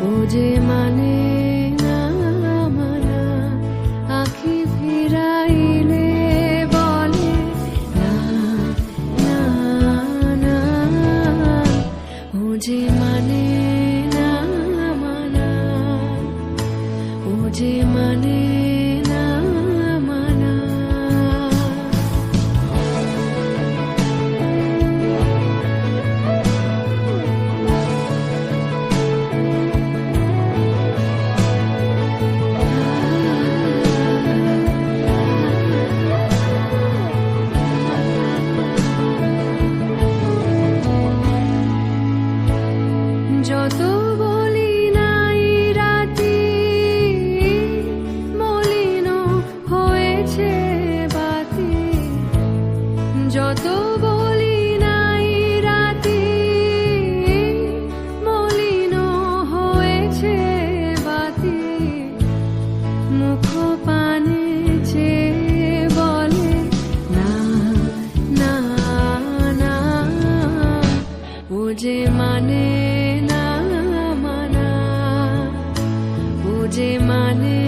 ও যে মানে যত বলি নাই হয়েছে বাতি। বলে না না মানে না মানা ও যে মানে